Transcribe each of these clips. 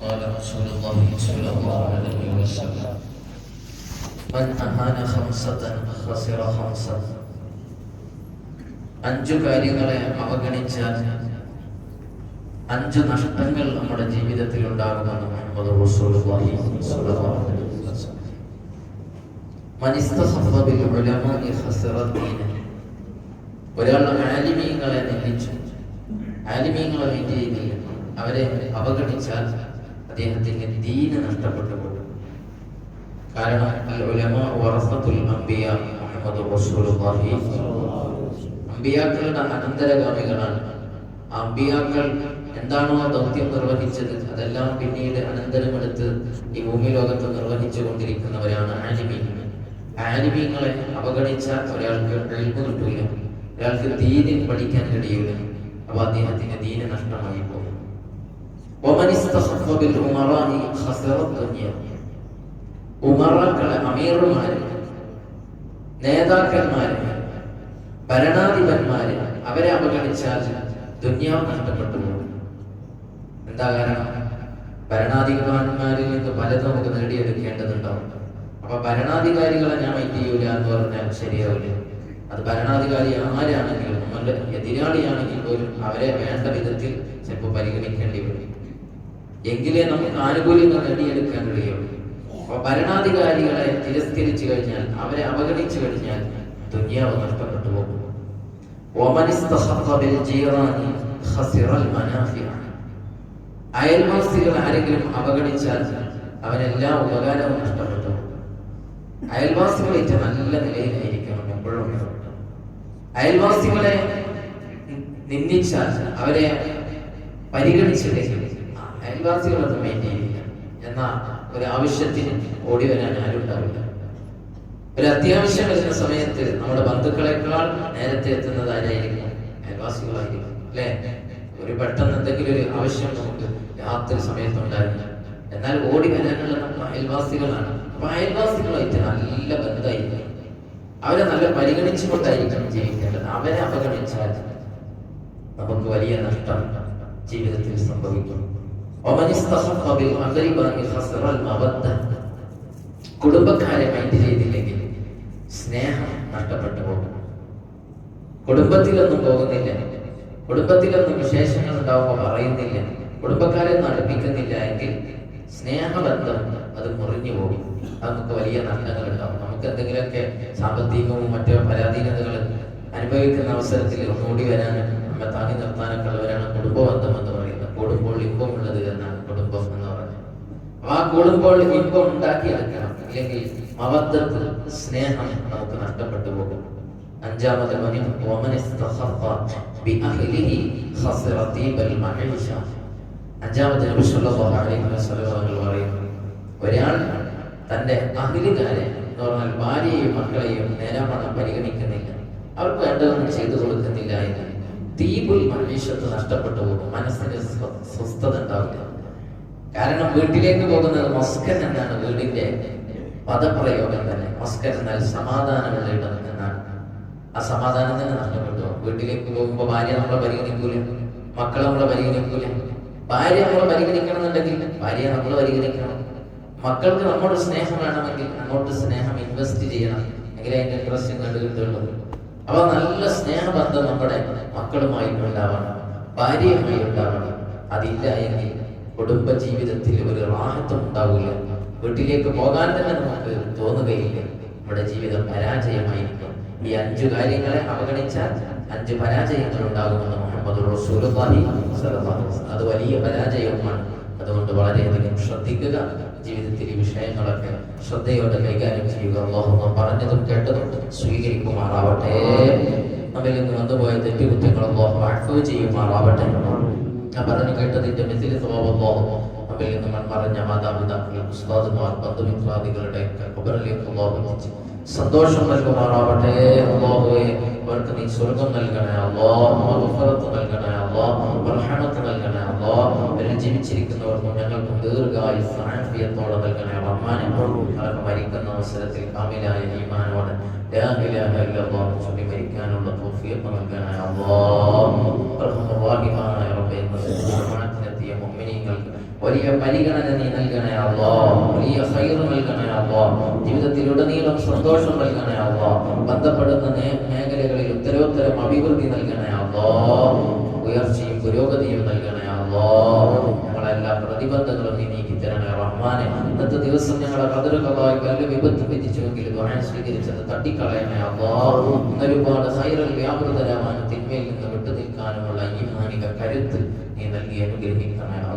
قال رسول الله صلى الله عليه وسلم من أهان خمسة خسر خمسة അഞ്ചു കാര്യങ്ങളെ അവഗണിച്ചാൽ അഞ്ച് നഷ്ടങ്ങൾ നമ്മുടെ ജീവിതത്തിൽ ഉണ്ടാകുമെന്ന് മുഹമ്മദ് റസൂലുള്ളാഹി സ്വല്ലല്ലാഹു അലൈഹി വസല്ലം. മൻ ഇസ്തഖഫ ബിൽ ഉലമാഇ ഖസറ ദീന. ഒരാൾ ആലിമീങ്ങളെ നിന്ദിച്ചു ആലിമീങ്ങളെ മീറ്റ് ചെയ്തില്ല അവരെ അവഗണിച്ചാൽ അദ്ദേഹത്തിന്റെ ദീന നഷ്ടപ്പെട്ടു പോകും. കാരണം അമ്പിയാക്കളുടെ അനന്തരഗാമികളാണ്. അമ്പിയാക്കൾ എന്താണോ ദൗത്യം നിർവഹിച്ചത് അതെല്ലാം പിന്നീട് അനന്തരമെടുത്ത് ഈ ഭൂമി ലോകത്ത് നിർവഹിച്ചു കൊണ്ടിരിക്കുന്നവരാണ് ആലിമീങ്ങൾ ആലിമീങ്ങളെ അവഗണിച്ച ഒരാൾക്ക് എഴുപ്പ് കിട്ടില്ല ഒരാൾക്ക് ദീനിൽ പഠിക്കാൻ കഴിയില്ല അപ്പൊ അദ്ദേഹത്തിന്റെ ദീന നഷ്ടമായി പോകും. ഉമറാക്കളെ അമീറുമാര് നേതാക്കന്മാര് ഭരണാധിപന്മാര് അവരെ അവഗണിച്ചാൽ ദുന്യാവ് നഷ്ടപ്പെട്ടു പോകും. എന്താ കാരണം? ഭരണാധികാരിമാരിൽ നിന്ന് പലതും നമുക്ക് നേടിയെടുക്കേണ്ടതുണ്ടാവും. അപ്പൊ ഭരണാധികാരികളെ ഞാൻ മൈൻഡ് ചെയ്യൂല എന്ന് പറഞ്ഞാൽ ശരിയാവില്ല. അത് ഭരണാധികാരി ആരാണെങ്കിലും നമ്മളുടെ എതിരാളിയാണെങ്കിൽ പോലും അവരെ വേണ്ട വിധത്തിൽ ചിലപ്പോൾ പരിഗണിക്കേണ്ടി വരും. എങ്കിലേ നമുക്ക് ആനുകൂല്യങ്ങൾ നേടിയെടുക്കാൻ കഴിയുള്ളൂ. അപ്പൊ ഭരണാധികാരികളെ തിരസ്കരിച്ചു കഴിഞ്ഞാൽ അവരെ അവഗണിച്ചു കഴിഞ്ഞാൽ ദുനിയാവ് നഷ്ടപ്പെട്ടു പോകും. അയൽവാസികൾ ആരെങ്കിലും അവഗണിച്ചാൽ അവനെല്ലാ ഉപകാരവും നഷ്ടപ്പെട്ടു അയൽവാസികളേറ്റ നല്ല നിലയിലായിരിക്കണം എപ്പോഴും അയൽവാസികളെ നിന്ദിച്ചാൽ അവരെ പരിഗണിച്ചില്ലെങ്കിൽ അയൽവാസികളൊന്നും മെയിന്റെയിൻ ചെയ്യില്ല. എന്നാ ഒരു ആവശ്യത്തിന് ഓടി വരാൻ ആരും ഉണ്ടാവില്ല. ഒരു അത്യാവശ്യം വരുന്ന സമയത്ത് നമ്മുടെ ബന്ധുക്കളെക്കാൾ നേരത്തെ എത്തുന്നത് ആരായിരിക്കും? അയൽവാസികളായിരിക്കും. അല്ലെ? ഒരു പെട്ടെന്ന് എന്തെങ്കിലും ഒരു ആവശ്യം നമുക്ക് രാത്രി സമയത്തുണ്ടായിരുന്നു എന്നാൽ ഓടി വരാനുള്ള നമ്മൾ അയൽവാസികളാണ്. അപ്പൊ അയൽവാസികളായിട്ട് നല്ല ബന്ധമായിരിക്കും അവരെ നല്ല പരിഗണിച്ചുകൊണ്ടായിരിക്കണം ജീവിക്കേണ്ടത്. അവരെ അവഗണിച്ചാൽ നമുക്ക് വലിയ നഷ്ടം ജീവിതത്തിൽ സംഭവിക്കും. ഒമൻ ഇസ്തഹഖ ബിൽ അഖ്രിബാനി ഖസറൽ കുടുംബക്കാരെ മൈൻഡ് ചെയ്തില്ലെങ്കിൽ സ്നേഹം നഷ്ടപ്പെട്ടു പോകും. കുടുംബത്തിലൊന്നും പോകുന്നില്ല. കുടുംബത്തിലൊന്നും വിശേഷങ്ങൾ ഉണ്ടാവുമ്പോൾ പറയുന്നില്ല. കുടുംബക്കാരെ നടപ്പിക്കുന്നില്ല എങ്കിൽ സ്നേഹബന്ധം അത് മുറിഞ്ഞു പോകും. നമുക്ക് വലിയ നഷ്ടങ്ങൾ ഉണ്ടാവും നമുക്ക് എന്തെങ്കിലുമൊക്കെ സാമ്പത്തികവും മറ്റു പരാധീനതകൾ അനുഭവിക്കുന്ന അവസരത്തിൽ ഓടി വരാനും നമ്മെ താങ്ങി നിർത്താനൊക്കെ ഉള്ളവരാണ് കുടുംബബന്ധം എന്ന് പറയുന്നത്. കൂടുമ്പോൾ ഇമ്പമുള്ളത് എന്നാണ് കുടുംബം എന്ന് പറഞ്ഞത് ആ കൊടുമ്പോൾ ഇമ്പം ഉണ്ടാക്കി അടക്കണം അല്ലെങ്കിൽ മവദ്ദത്ത് സ്നേഹം നമുക്ക് നഷ്ടപ്പെട്ടു പോകും. അഞ്ചാമത് മഈഷ അഞ്ചാമത് പറയുന്നു ഒരാൾ തന്റെ അഹിലുകാരെ എന്ന് പറഞ്ഞാൽ ഭാര്യയെയും മക്കളെയും നേരാമണം പരിഗണിക്കുന്നില്ല. അവർക്ക് വേണ്ടതൊന്നും ചെയ്തു കൊടുക്കുന്നില്ല എന്ന് തീബുൽ മനുഷ്യത്ത് നഷ്ടപ്പെട്ടു പോകും. മനസ്സിന് സ്വസ്ഥത ഉണ്ടാവില്ല. കാരണം വീട്ടിലേക്ക് പോകുന്നത് മസ്കൻ എന്നാണ് വീടിന്റെ പദപ്രയോഗം തന്നെ. മസ്കൻ എന്നാൽ സമാധാനമുള്ള ഇടം എന്നാണ് ആ സമാധാനം തന്നെ നഷ്ടപ്പെട്ടു വീട്ടിലേക്ക് പോകുമ്പോൾ ഭാര്യ നമ്മളെ പരിഗണിക്കൂല. മക്കളെ നമ്മളെ പരിഗണിക്കൂല. ഭാര്യ നമ്മളെ പരിഗണിക്കണം എന്നുണ്ടെങ്കിൽ ഭാര്യ നമ്മളെ പരിഗണിക്കണം. മക്കൾക്ക് നമ്മുടെ സ്നേഹം വേണമെങ്കിൽ അങ്ങോട്ട് സ്നേഹം ഇൻവെസ്റ്റ് ചെയ്യണം. എങ്കിലേ അതിന്റെ ഇൻട്രസ്റ്റ് കണ്ടു അപ്പൊ നല്ല സ്നേഹബന്ധം നമ്മുടെ മക്കളുമായി ഉണ്ടാവണം ഭാര്യയുമായി ഉണ്ടാവണം അതില്ല എങ്കിൽ കുടുംബ ജീവിതത്തിൽ ഒരു റാഹത്വം ഉണ്ടാവില്ല. വീട്ടിലേക്ക് പോകാൻ തന്നെ നമുക്ക് തോന്നുകയില്ല. നമ്മുടെ ജീവിതം പരാജയമായിരിക്കും. ഈ അഞ്ചു കാര്യങ്ങളെ അവഗണിച്ചാൽ അഞ്ച് പരാജയങ്ങൾ ഉണ്ടാകുമെന്ന് മുഹമ്മദ് വസല്ലം. അത് വലിയ പരാജയവുമാണ്. അതുകൊണ്ട് വളരെയധികം ശ്രദ്ധിക്കുക ജീവിതത്തിൽ ഈ വിഷയങ്ങളൊക്കെ ശ്രദ്ധയോടെ കൈകാര്യം ചെയ്യുക. അള്ളാഹു നാം പറഞ്ഞതും കേട്ടതും സ്വീകരിക്കുമാറാവട്ടെ. നമ്മിൽ നിന്ന് വന്നുപോയ തെറ്റുകുറ്റങ്ങൾ അള്ളാഹു അഫു ചെയ്യുമാറാവട്ടെ. ഞാൻ പറഞ്ഞു കേട്ടതിന്റെ മെസ്സിലെ സ്വഭാവം നമ്മിൽ നിന്ന് മൺമറഞ്ഞ മാതാപിതാക്കൾ ഉസ്താദുമാർ ബന്ധുമിത്രാദികളുടെ ഖബറിലേക്ക് അള്ളാഹു എത്തിച്ച് സന്തോഷം നൽകുമാറാവട്ടെ. അള്ളാഹുവെ അവർക്ക് നീ സ്വർഗം നൽകണേ അല്ലോ മഗ്ഫിറത്ത് നൽകണേ അല്ലോ റഹ്മത്ത് നൽകണേ അല്ലോ. അവരിൽ ജീവിച്ചിരിക്കുന്നവർക്കും ഞങ്ങൾക്കും ദീർഘായുസ് ആഫിയത്തോടെ നൽകണേ. റഹ്മാനെ അവർക്ക് മരിക്കുന്ന അവസരത്തിൽ കാമിലായ ഈമാനോടെ. ചൊല്ലി മരിക്കാനുള്ള തൗഫീഖ് നൽകണേ അല്ലോ. റഹ്മവാഹിമായ റബ്ബേ വലിയ പരിഗണന നീ നൽകണേ അല്ലോ വലിയ ഹൈർ നൽകണേ അല്ലോ ജീവിതത്തിലുടനീളം സന്തോഷം നൽകണേ അല്ലോ ബന്ധപ്പെടുന്ന മേഖലകളിൽ ഉത്തരോത്തരം അഭിവൃദ്ധി നൽകണേ അല്ലോ ഉയർച്ചയും പുരോഗതിയും നൽകണേ അല്ലോ ഞങ്ങളെല്ലാ പ്രതിബന്ധങ്ങളും നീ നീക്കി തരണേ റഹ്മാനെ. ഇന്നത്തെ ദിവസം ഞങ്ങളെ കതിറുകളായി വല്ല വിപത്ത് വിധിച്ചുവെങ്കിൽ ദുആ സ്വീകരിച്ചത് തട്ടിക്കളയണേ അല്ലോ ഇന്നൊരുപാട് ഹൈറൽ വ്യാപൃതരാവാനും തിന്മയിൽ നിന്ന് വിട്ടു നിൽക്കാനുമുള്ള ഈമാനിക കരുത്ത് നീ നൽകി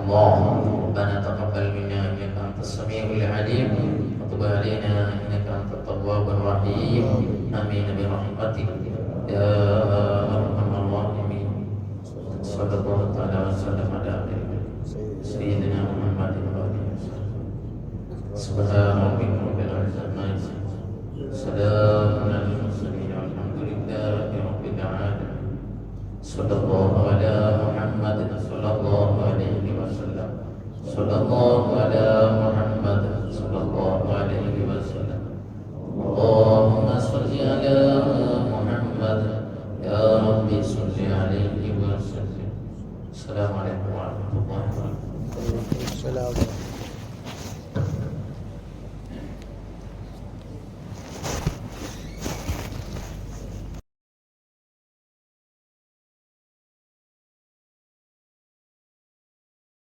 الله ربنا تقبل منا انك انت السميع العليم وتب علينا انك انت التواب الرحيم امين برحمتك يا ارحم الراحمين صلى الله تعالى وسلم على سيدنا محمد وعلى سبحان ربك رب العزه عما يصفون سلام على المرسلين والحمد لله رب العالمين صلى الله صلى الله